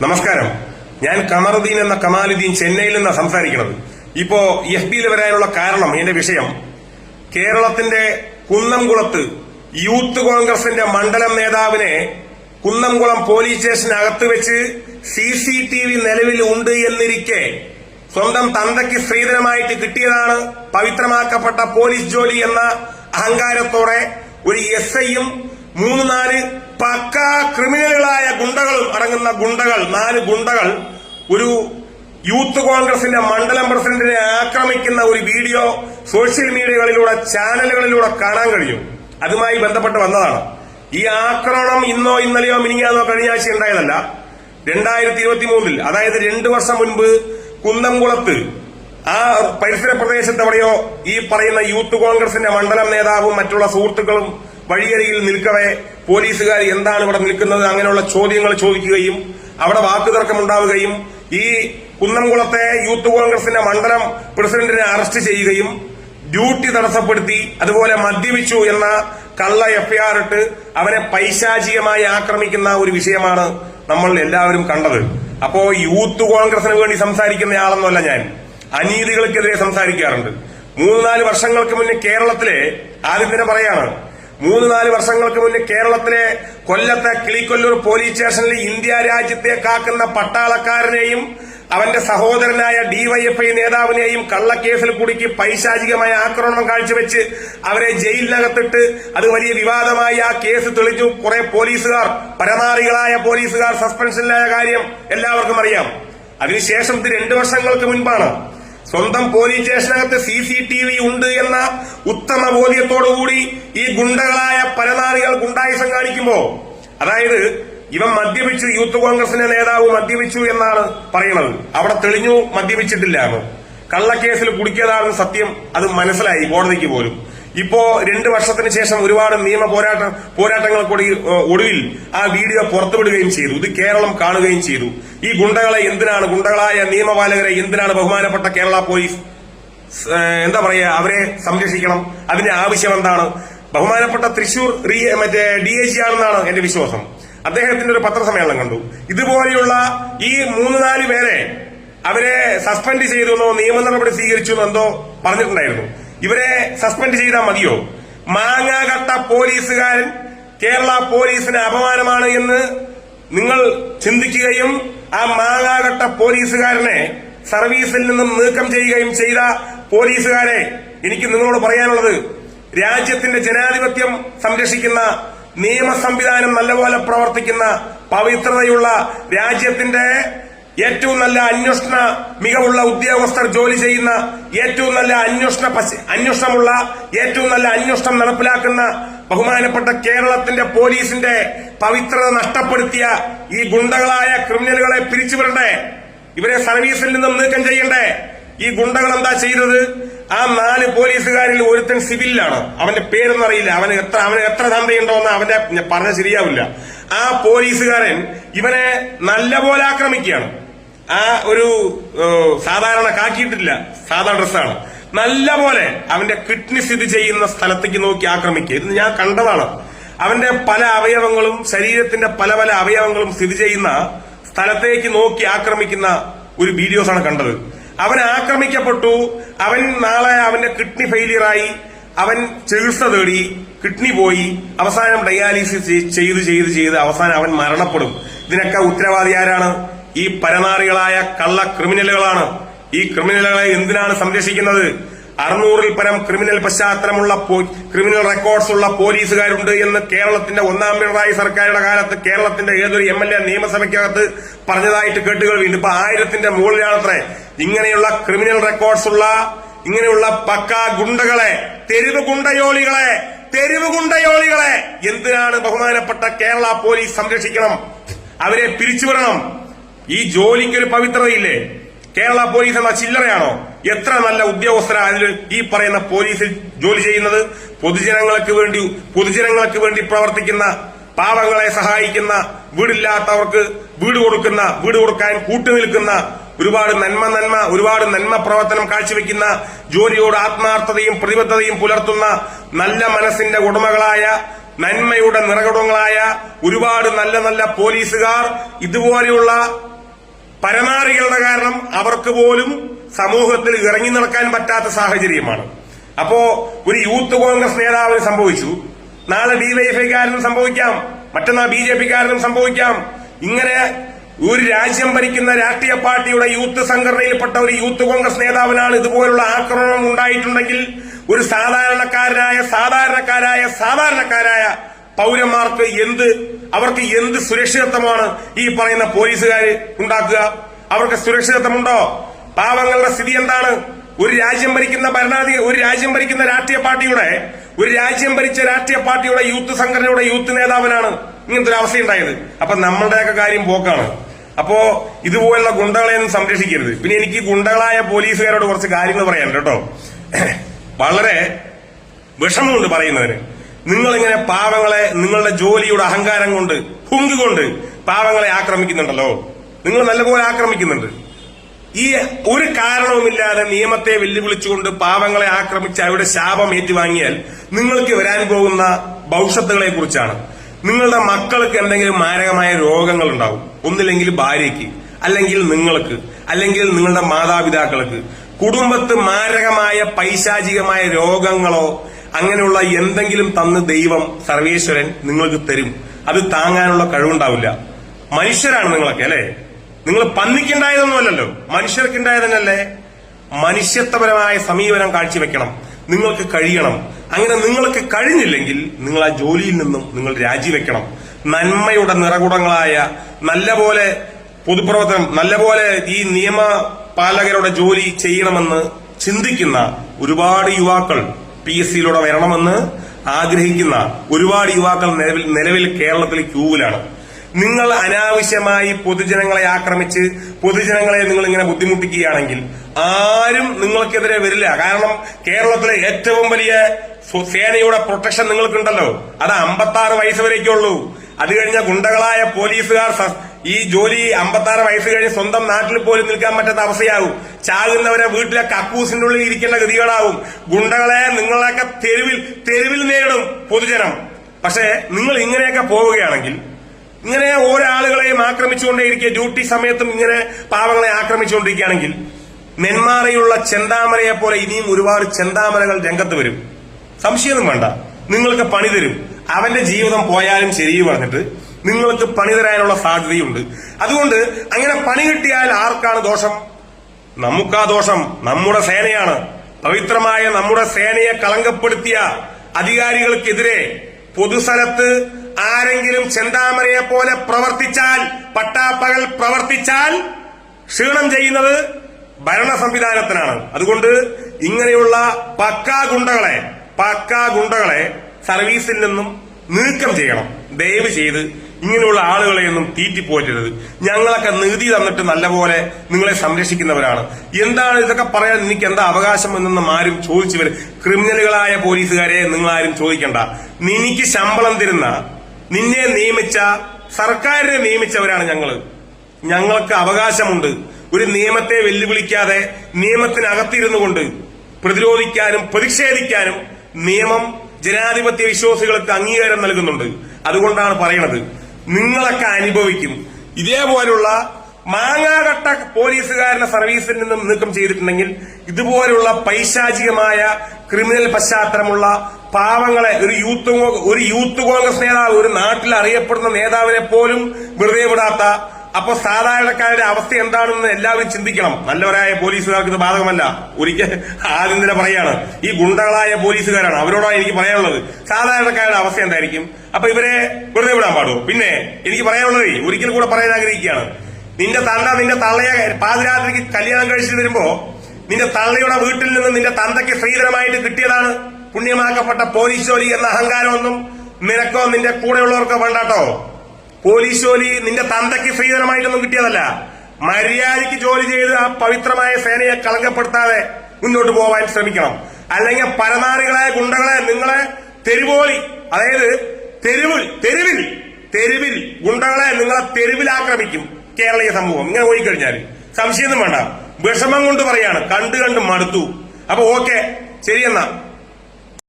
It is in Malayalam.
നമസ്കാരം. ഞാൻ കമറുദ്ദീൻ എന്ന കമാലുദ്ദീൻ ചെന്നൈയിൽ നിന്നാണ് സംസാരിക്കുന്നത്. ഇപ്പോ എഫ് ബിയിൽ വരാനുള്ള കാരണം എന്റെ വിഷയം. കേരളത്തിന്റെ കുന്നംകുളത്ത് യൂത്ത് കോൺഗ്രസിന്റെ മണ്ഡലം നേതാവിനെ കുന്നംകുളം പോലീസ് സ്റ്റേഷനകത്ത് വെച്ച് സി സി ടി വി നിലവിൽ ഉണ്ട് എന്നിരിക്കെ സ്വന്തം തന്തയ്ക്ക് സ്ത്രീധനമായിട്ട് കിട്ടിയതാണ് പവിത്രമാക്കപ്പെട്ട പോലീസ് ജോലി എന്ന അഹങ്കാരത്തോടെ ഒരു എസ് ഐയും മൂന്ന് നാല് പക്ക ക്രിമിനലുകളായ ഗുണ്ടകളും അടങ്ങുന്ന ഗുണ്ടകൾ നാല് ഗുണ്ടകൾ ഒരു യൂത്ത് കോൺഗ്രസിന്റെ മണ്ഡലം പ്രസിഡന്റിനെ ആക്രമിക്കുന്ന ഒരു വീഡിയോ സോഷ്യൽ മീഡിയകളിലൂടെ ചാനലുകളിലൂടെ കാണാൻ കഴിയും. അതുമായി ബന്ധപ്പെട്ട് വന്നതാണ്. ഈ ആക്രമണം ഇന്നോ ഇന്നലെയോ മിനിങ്ങാന്നോ കഴിഞ്ഞ ആഴ്ച ഉണ്ടായതല്ല. രണ്ടായിരത്തി ഇരുപത്തി മൂന്നിൽ അതായത് രണ്ടു വർഷം മുൻപ് കുന്നംകുളത്ത് ആ പരിസര പ്രദേശത്ത് എവിടെയോ ഈ പറയുന്ന യൂത്ത് കോൺഗ്രസിന്റെ മണ്ഡലം നേതാവും മറ്റുള്ള സുഹൃത്തുക്കളും വഴിയരികിൽ നിൽക്കവേ പോലീസുകാർ എന്താണ് ഇവിടെ നിൽക്കുന്നത് അങ്ങനെയുള്ള ചോദ്യങ്ങൾ ചോദിക്കുകയും അവിടെ വാക്കുതർക്കം ഉണ്ടാവുകയും ഈ കുന്നംകുളത്തെ യൂത്ത് കോൺഗ്രസിന്റെ മണ്ഡലം പ്രസിഡന്റിനെ അറസ്റ്റ് ചെയ്യുകയും ഡ്യൂട്ടി തടസ്സപ്പെടുത്തി അതുപോലെ മദ്യപിച്ചു എന്ന കള്ള എഫ്ഐആർ ഇട്ട് അവനെ പൈശാചികമായി ആക്രമിക്കുന്ന ഒരു വിഷയമാണ് നമ്മൾ എല്ലാവരും കണ്ടത്. അപ്പോ യൂത്ത് കോൺഗ്രസിന് വേണ്ടി സംസാരിക്കുന്ന ആളൊന്നുമല്ല ഞാൻ. അനീതികൾക്കെതിരെ സംസാരിക്കാറുണ്ട്. മൂന്ന് നാല് വർഷങ്ങൾക്ക് മുന്നേ കേരളത്തിലെ ആദ്യം തന്നെ പറയാണ് മൂന്ന് നാല് വർഷങ്ങൾക്ക് മുന്നേ കേരളത്തിലെ കൊല്ലത്തെ കിളിക്കൊല്ലൂർ പോലീസ് സ്റ്റേഷനിൽ ഇന്ത്യ രാജ്യത്തെ കാക്കുന്ന പട്ടാളക്കാരനെയും അവന്റെ സഹോദരനായ ഡിവൈഎഫ്ഐ നേതാവിനെയും കള്ളക്കേസിൽ കുടുക്കി പൈശാചികമായ ആക്രമണം കാഴ്ചവെച്ച് അവരെ ജയിലിനകത്തിട്ട് അത് വലിയ വിവാദമായി ആ കേസ് തെളിഞ്ഞു. കുറെ പോലീസുകാർ പരമാറികളായ പോലീസുകാർ സസ്പെൻഷനിലായ കാര്യം എല്ലാവർക്കും അറിയാം. അതിനുശേഷം ഇത് രണ്ടു വർഷങ്ങൾക്ക് മുൻപാണ്. സ്വന്തം പോലീസ് സ്റ്റേഷനകത്ത് സി സി ടി വി ഉണ്ട് എന്ന ഉത്തമ ബോധ്യത്തോടുകൂടി ഈ ഗുണ്ടകളായ പരനാറികൾ ഗുണ്ടായുസം കാണിക്കുമ്പോ അതായത് ഇവൻ മദ്യപിച്ചു യൂത്ത് കോൺഗ്രസിന്റെ നേതാവ് മദ്യപിച്ചു എന്നാണ് പറയുന്നത് അവിടെ തെളിഞ്ഞു മദ്യപിച്ചിട്ടില്ല കള്ളക്കേസിൽ കുടിക്കിയതാണെന്ന് സത്യം അത് മനസ്സിലായി കോടതിക്ക് പോലും. ഇപ്പോ രണ്ട് വർഷത്തിന് ശേഷം ഒരുപാട് നിയമ പോരാട്ട പോരാട്ടങ്ങൾക്കൂടി ഒടുവിൽ ആ വീഡിയോ പുറത്തുവിടുകയും ചെയ്തു. ഇത് കേരളം കാണുകയും ചെയ്തു. ഈ ഗുണ്ടകളെ എന്തിനാണ്? ഗുണ്ടകളായ നിയമപാലകരെ എന്തിനാണ് ബഹുമാനപ്പെട്ട കേരള പോലീസ് എന്താ പറയുക അവരെ സംരക്ഷിക്കണം? അതിന്റെ ആവശ്യം എന്താണ്? ബഹുമാനപ്പെട്ട തൃശൂർ മറ്റേ ഡി ഐ ജി ആണെന്നാണ് എന്റെ വിശ്വാസം. അദ്ദേഹത്തിന്റെ ഒരു പത്രസമ്മേളനം കണ്ടു. ഇതുപോലെയുള്ള ഈ മൂന്ന് നാല് പേരെ അവരെ സസ്പെൻഡ് ചെയ്തു എന്നോ നിയമ നടപടി സ്വീകരിച്ചു എന്നോ പറഞ്ഞിട്ടുണ്ടായിരുന്നു. ഇവരെ സസ്പെൻഡ് ചെയ്താൽ മതിയോ? മാങ്ങാകട്ട പോലീസുകാരൻ കേരള പോലീസിന് അപമാനമാണ് എന്ന് നിങ്ങൾ ചിന്തിക്കുകയും ആ മാങ്ങാകട്ട പോലീസുകാരനെ സർവീസിൽ നിന്നും നീക്കം ചെയ്യുകയും ചെയ്ത പോലീസുകാരെ എനിക്ക് നിങ്ങളോട് പറയാനുള്ളത് രാജ്യത്തിന്റെ ജനാധിപത്യം സംരക്ഷിക്കുന്ന നിയമ സംവിധാനം നല്ലപോലെ പ്രവർത്തിക്കുന്ന പവിത്രതയുള്ള രാജ്യത്തിന്റെ ഏറ്റവും നല്ല അന്വേഷണ മികവുള്ള ഉദ്യോഗസ്ഥർ ജോലി ചെയ്യുന്ന ഏറ്റവും നല്ല അന്വേഷണ അന്വേഷണമുള്ള ഏറ്റവും നല്ല അന്വേഷണം നടപ്പിലാക്കുന്ന ബഹുമാനപ്പെട്ട കേരളത്തിന്റെ പോലീസിന്റെ പവിത്രത നഷ്ടപ്പെടുത്തിയ ഈ ഗുണ്ടകളായ ക്രിമിനലുകളെ പിരിച്ചുവിടണ്ടേ ഇവരെ സർവീസിൽ നിന്നും നീക്കം ചെയ്യണ്ടേ. ഈ ഗുണ്ടകൾ എന്താ ചെയ്തത്? ആ നാല് പോലീസുകാരിൽ ഒരുത്തൻ സിവിലാണ് അവന്റെ പേരൊന്നും അറിയില്ല. അവന് എത്ര അവന് എത്ര ധന്തയുണ്ടോന്ന് അവന്റെ പറഞ്ഞ ശരിയാവില്ല. ആ പോലീസുകാരൻ ഇവനെ നല്ലപോലെ ആക്രമിക്കുകയാണ്. ആ ഒരു സാധാരണ കാക്കിയിട്ടില്ല. സാധാ ഡ്രസ്സാണ്. നല്ല പോലെ അവന്റെ കിഡ്നി സ്ഥിതി ചെയ്യുന്ന സ്ഥലത്തേക്ക് നോക്കി ആക്രമിക്കുക. ഇത് ഞാൻ കണ്ടതാണ്. അവന്റെ പല അവയവങ്ങളും ശരീരത്തിന്റെ പല പല അവയവങ്ങളും സ്ഥിതി ചെയ്യുന്ന സ്ഥലത്തേക്ക് നോക്കി ആക്രമിക്കുന്ന ഒരു വീഡിയോസാണ് കണ്ടത്. അവൻ ആക്രമിക്കപ്പെട്ടു. അവൻ നാളെ അവന്റെ കിഡ്നി ഫെയിലിയറായി. അവൻ ചികിത്സ തേടി കിഡ്നി പോയി. അവസാനം ഡയാലിസിസ് ചെയ്- ചെയ്ത് ചെയ്ത് ചെയ്ത് അവസാനം അവൻ മരണപ്പെടും. ഇതിനൊക്കെ ഉത്തരവാദി ആരാണ്? ഈ പരനാറികളായ കള്ള ക്രിമിനലുകളാണ്. ഈ ക്രിമിനലുകളെ എന്തിനാണ് സംരക്ഷിക്കുന്നത്? അറുന്നൂറിൽ പരം ക്രിമിനൽ പശ്ചാത്തലമുള്ള ക്രിമിനൽ റെക്കോർഡ്സ് ഉള്ള പോലീസുകാരുണ്ട് എന്ന് കേരളത്തിന്റെ ഒന്നാം പിണറായി സർക്കാരിന്റെ കാലത്ത് കേരളത്തിന്റെ ഏതൊരു എം എൽ എ നിയമസഭയ്ക്കകത്ത് പറഞ്ഞതായിട്ട് കേട്ടുകൾ വീണ്ടും. ഇപ്പൊ ആയിരത്തിന്റെ മുകളിലാണത്രേ. ഇങ്ങനെയുള്ള ക്രിമിനൽ റെക്കോർഡ്സ് ഉള്ള ഇങ്ങനെയുള്ള പക്ക ഗുണ്ടകളെ തെരുവ് ഗുണ്ടയോളികളെ തെരുവ് ഗുണ്ടയോളികളെ എന്തിനാണ് ബഹുമാനപ്പെട്ട കേരള പോലീസ് സംരക്ഷിക്കണം? അവരെ പിരിച്ചുവിടണം. ഈ ജോലിക്കൊരു പവിത്രതയില്ലേ? കേരള പോലീസ് എന്ന ചില്ലറയാണോ? എത്ര നല്ല ഉദ്യോഗസ്ഥരാണ് അതിൽ ഈ പറയുന്ന പോലീസിൽ ജോലി ചെയ്യുന്നത്? പൊതുജനങ്ങൾക്ക് വേണ്ടി പൊതുജനങ്ങൾക്ക് വേണ്ടി പ്രവർത്തിക്കുന്ന പാവങ്ങളെ സഹായിക്കുന്ന വീടില്ലാത്തവർക്ക് വീട് കൊടുക്കുന്ന വീട് കൊടുക്കാൻ കൂട്ടുനിൽക്കുന്ന ഒരുപാട് നന്മ നന്മ ഒരുപാട് നന്മ പ്രവർത്തനം കാഴ്ചവെക്കുന്ന ജോലിയോട് ആത്മാർത്ഥതയും പ്രതിബദ്ധതയും പുലർത്തുന്ന നല്ല മനസ്സിന്റെ ഉടമകളായ നന്മയുടെ നിറകുടങ്ങളായ ഒരുപാട് നല്ല നല്ല പോലീസുകാർ ഇതുപോലെയുള്ള പരമാറികളുടെ കാരണം അവർക്ക് പോലും സമൂഹത്തിൽ ഇറങ്ങി നടക്കാൻ പറ്റാത്ത സാഹചര്യമാണ്. അപ്പോ ഒരു യൂത്ത് കോൺഗ്രസ് നേതാവിന് സംഭവിച്ചു. നാളെ ഡിവൈഎഫ്ഐക്കാരനും സംഭവിക്കാം. മറ്റന്നാൾ ബി ജെ പിക്കാരനും സംഭവിക്കാം. ഇങ്ങനെ ഒരു രാജ്യം ഭരിക്കുന്ന രാഷ്ട്രീയ പാർട്ടിയുടെ യൂത്ത് സംഘടനയിൽപ്പെട്ട ഒരു യൂത്ത് കോൺഗ്രസ് നേതാവിനാണ് ഇതുപോലുള്ള ആക്രമണം ഉണ്ടായിട്ടുണ്ടെങ്കിൽ ഒരു സാധാരണക്കാരനായ സാധാരണക്കാരായ സാധാരണക്കാരായ പൗരന്മാർക്ക് എന്ത് അവർക്ക് എന്ത് സുരക്ഷിതത്വമാണ് ഈ പറയുന്ന പോലീസുകാർ ഉണ്ടാക്കുക? അവർക്ക് സുരക്ഷിതത്വമുണ്ടോ? പാവങ്ങളുടെ സ്ഥിതി എന്താണ്? ഒരു രാജ്യം ഭരിക്കുന്ന ഭരണാധിക ഒരു രാജ്യം ഭരിക്കുന്ന രാഷ്ട്രീയ പാർട്ടിയുടെ ഒരു രാജ്യം ഭരിച്ച രാഷ്ട്രീയ പാർട്ടിയുടെ യൂത്ത് സംഘടനയുടെ യൂത്ത് നേതാവിനാണ് ഇങ്ങനത്തെ ഒരു അവസ്ഥയുണ്ടായത് അപ്പൊ നമ്മളുടെയൊക്കെ കാര്യം പോക്കാണ്. അപ്പോ ഇതുപോലുള്ള ഗുണ്ടകളെ ഒന്നും സംരക്ഷിക്കരുത്. പിന്നെ എനിക്ക് ഗുണ്ടകളായ പോലീസുകാരോട് കുറച്ച് കാര്യങ്ങൾ പറയാനുണ്ട് കേട്ടോ. വളരെ വിഷമമുണ്ട് പറയുന്നതിന് നിങ്ങളിങ്ങനെ പാവങ്ങളെ നിങ്ങളുടെ ജോലിയുടെ അഹങ്കാരം കൊണ്ട് ഹുങ്ക് കൊണ്ട് പാവങ്ങളെ ആക്രമിക്കുന്നുണ്ടല്ലോ. നിങ്ങൾ നല്ലപോലെ ആക്രമിക്കുന്നുണ്ട്. ഈ ഒരു കാരണവുമില്ലാതെ നിയമത്തെ വെല്ലുവിളിച്ചുകൊണ്ട് പാവങ്ങളെ ആക്രമിച്ച് അവരുടെ ശാപം ഏറ്റുവാങ്ങിയാൽ നിങ്ങൾക്ക് വരാൻ പോകുന്ന ഭവിഷ്യത്തുകളെ കുറിച്ചാണ്. നിങ്ങളുടെ മക്കൾക്ക് എന്തെങ്കിലും മാരകമായ രോഗങ്ങൾ ഉണ്ടാവും. ഒന്നില്ലെങ്കിൽ ഭാര്യയ്ക്ക് അല്ലെങ്കിൽ നിങ്ങൾക്ക് അല്ലെങ്കിൽ നിങ്ങളുടെ മാതാപിതാക്കൾക്ക്. കുടുംബത്ത് മാരകമായ പൈശാചികമായ രോഗങ്ങളോ അങ്ങനെയുള്ള എന്തെങ്കിലും തന്ന് ദൈവം സർവേശ്വരൻ നിങ്ങൾക്ക് തരും. അത് താങ്ങാനുള്ള കഴിവുണ്ടാവില്ല. മനുഷ്യരാണ് നിങ്ങളൊക്കെ അല്ലെ? നിങ്ങൾ പന്നിക്കുണ്ടായതൊന്നുമല്ലല്ലോ. മനുഷ്യർക്കുണ്ടായതന്നല്ലേ? മനുഷ്യത്വപരമായ സമീപനം കാഴ്ചവെക്കണം. നിങ്ങൾക്ക് കഴിയണം. അങ്ങനെ നിങ്ങൾക്ക് കഴിഞ്ഞില്ലെങ്കിൽ നിങ്ങൾ ആ ജോലിയിൽ നിന്നും നിങ്ങൾ രാജിവെക്കണം. നന്മയുടെ നിറകുടങ്ങളായ നല്ലപോലെ പൊതുപ്രവർത്തനം നല്ലപോലെ ഈ നിയമപാലകരുടെ ജോലി ചെയ്യണമെന്ന് ചിന്തിക്കുന്ന ഒരുപാട് യുവാക്കൾ പി എസ് സിയിലൂടെ വരണമെന്ന് ആഗ്രഹിക്കുന്ന ഒരുപാട് യുവാക്കൾ നിലവിൽ നിലവിൽ കേരളത്തിൽ ക്യൂവിലാണ്. നിങ്ങൾ അനാവശ്യമായി പൊതുജനങ്ങളെ ആക്രമിച്ച് പൊതുജനങ്ങളെ നിങ്ങൾ ഇങ്ങനെ ബുദ്ധിമുട്ടിക്കുകയാണെങ്കിൽ ആരും നിങ്ങൾക്കെതിരെ വരില്ല. കാരണം കേരളത്തിലെ ഏറ്റവും വലിയ സേനയുടെ പ്രൊട്ടക്ഷൻ നിങ്ങൾക്കുണ്ടല്ലോ. അത് അമ്പത്തി ആറ് വയസ്സ് വരേക്കുള്ളൂ. അത് കഴിഞ്ഞ ഗുണ്ടകളായ പോലീസുകാർ ഈ ജോലി അമ്പത്തി ആറ് വയസ്സ് കഴിഞ്ഞ് സ്വന്തം നാട്ടിൽ പോലും നിൽക്കാൻ പറ്റാത്ത അവസ്ഥയാകും. ചാകുന്നവരെ വീട്ടിലെ കക്കൂസിന്റെ ഉള്ളിൽ ഇരിക്കേണ്ട ഗതികളാവും ഗുണ്ടകളെ നിങ്ങളൊക്കെ തെരുവിൽ തെരുവിൽ നേടും പൊതുജനം. പക്ഷേ നിങ്ങൾ ഇങ്ങനെയൊക്കെ പോവുകയാണെങ്കിൽ ഇങ്ങനെ ഓരോ ആളുകളെയും ആക്രമിച്ചുകൊണ്ടേയിരിക്കുക ഡ്യൂട്ടി സമയത്തും ഇങ്ങനെ പാവങ്ങളെ ആക്രമിച്ചുകൊണ്ടിരിക്കുകയാണെങ്കിൽ നെന്മാറയുള്ള ചെന്താമരയെ പോലെ ഇനിയും ഒരുപാട് ചെന്താമരകൾ രംഗത്ത് വരും. സംശയമൊന്നും വേണ്ട. നിങ്ങൾക്ക് പണി തരും. അവന്റെ ജീവിതം പോയാലും ശരി പറഞ്ഞിട്ട് നിങ്ങൾക്ക് പണി തരാനുള്ള സാധ്യതയുണ്ട്. അതുകൊണ്ട് അങ്ങനെ പണി കിട്ടിയാൽ ആർക്കാണ് ദോഷം? നമുക്കാ ദോഷം. നമ്മുടെ സേനയാണ്. പവിത്രമായ നമ്മുടെ സേനയെ കളങ്കപ്പെടുത്തിയ അധികാരികൾക്കെതിരെ പൊതുസ്ഥലത്ത് ആരെങ്കിലും ചെന്താമരയെ പോലെ പ്രവർത്തിച്ചാൽ പട്ടാപ്പകൽ പ്രവർത്തിച്ചാൽ ക്ഷീണം ചെയ്യുന്നത് ഭരണ സംവിധാനത്തിനാണ്. അതുകൊണ്ട് ഇങ്ങനെയുള്ള പക്കാ ഗുണ്ടകളെ പക്കാ ഗുണ്ടകളെ സർവീസിൽ നിന്നും നീക്കം ചെയ്യണം. ദയവ് ചെയ്ത് ഇങ്ങനെയുള്ള ആളുകളെയൊന്നും തീറ്റിപ്പോറ്റരുത്. ഞങ്ങളൊക്കെ നീതി തന്നിട്ട് നല്ലപോലെ നിങ്ങളെ സംരക്ഷിക്കുന്നവരാണ്. എന്താണ് ഇതൊക്കെ പറയാൻ എനിക്ക് എന്താ അവകാശം എന്നൊന്നും ആരും ചോദിച്ചു വരും ക്രിമിനലുകളായ പോലീസുകാരെ നിങ്ങൾ ആരും ചോദിക്കണ്ട. നിനിക്ക് ശമ്പളം തരുന്ന നിന്നെ നിയമിച്ച സർക്കാരിനെ നിയമിച്ചവരാണ് ഞങ്ങൾ ഞങ്ങൾക്ക് അവകാശമുണ്ട്. ഒരു നിയമത്തെ വെല്ലുവിളിക്കാതെ നിയമത്തിനകത്തിരുന്നു കൊണ്ട് പ്രതിരോധിക്കാനും പ്രതിഷേധിക്കാനും നിയമം ജനാധിപത്യ വിശ്വാസികൾക്ക് അംഗീകാരം നൽകുന്നുണ്ട്. അതുകൊണ്ടാണ് പറയണത്. നിങ്ങളൊക്കെ അനുഭവിക്കും. ഇതേപോലുള്ള മാങ്ങാകട്ട പോലീസുകാരുടെ സർവീസിൽ നിന്നും നീക്കം ചെയ്തിട്ടുണ്ടെങ്കിൽ ഇതുപോലുള്ള പൈശാചികമായ ക്രിമിനൽ പശ്ചാത്തലമുള്ള പാവങ്ങളെ ഒരു യൂത്ത് ഒരു യൂത്ത് കോൺഗ്രസ് നേതാവ് ഒരു നാട്ടിൽ അറിയപ്പെടുന്ന നേതാവിനെ പോലും വെറുതെ വിടാത്ത അപ്പൊ സാധാരണക്കാരുടെ അവസ്ഥ എന്താണെന്ന് എല്ലാവരും ചിന്തിക്കണം. നല്ലവരായ പോലീസുകാർക്ക് ഇത് ബാധകമല്ല. ഒരിക്കൽ ആദ്യം തന്നെ പറയാണ്. ഈ ഗുണ്ടകളായ പോലീസുകാരാണ്. അവരോടാണ് എനിക്ക് പറയാനുള്ളത്. സാധാരണക്കാരുടെ അവസ്ഥ എന്തായിരിക്കും? അപ്പൊ ഇവരെ വെറുതെ വിടാൻ പാടുമോ പിന്നെ എനിക്ക് പറയാനുള്ളത് ഒരിക്കൽ കൂടെ പറയാൻ ആഗ്രഹിക്കുകയാണ്. നിന്റെ തണ്ട നിന്റെ തള്ളയെ പാതിരാത്രിക്ക് കല്യാണം കഴിച്ചിട്ട് വരുമ്പോ നിന്റെ തള്ളയുടെ വീട്ടിൽ നിന്ന് നിന്റെ തന്തയ്ക്ക് സ്ത്രീധനമായിട്ട് കിട്ടിയതാണ് പുണ്യമാക്കപ്പെട്ട പോലീസ് ജോലി എന്ന അഹങ്കാരമൊന്നും നിനക്കോ നിന്റെ കൂടെയുള്ളവർക്കോ വേണ്ടാട്ടോ. പോലീസ് ജോലി നിന്റെ തന്തയ്ക്ക് സ്ത്രീധനമായിട്ടൊന്നും കിട്ടിയതല്ല. മര്യാദയ്ക്ക് ജോലി ചെയ്ത് ആ പവിത്രമായ സേനയെ കളങ്കപ്പെടുത്താതെ മുന്നോട്ട് പോവാൻ ശ്രമിക്കണം. അല്ലെങ്കിൽ പരനാറികളായ ഗുണ്ടകളെ നിങ്ങളെ തെരുവോളി അതായത് തെരുവിൽ തെരുവിൽ തെരുവിൽ ഗുണ്ടകളെ നിങ്ങളെ തെരുവിൽ ആക്രമിക്കും കേരളീയ സമൂഹം. ഇങ്ങനെ പോയി കഴിഞ്ഞാൽ സംശയമൊന്നും വേണ്ട. വിഷമം കൊണ്ട് പറയാണ്. കണ്ടു കണ്ട് മടുത്തു. അപ്പൊ ഓക്കെ ശരിയെന്നാ.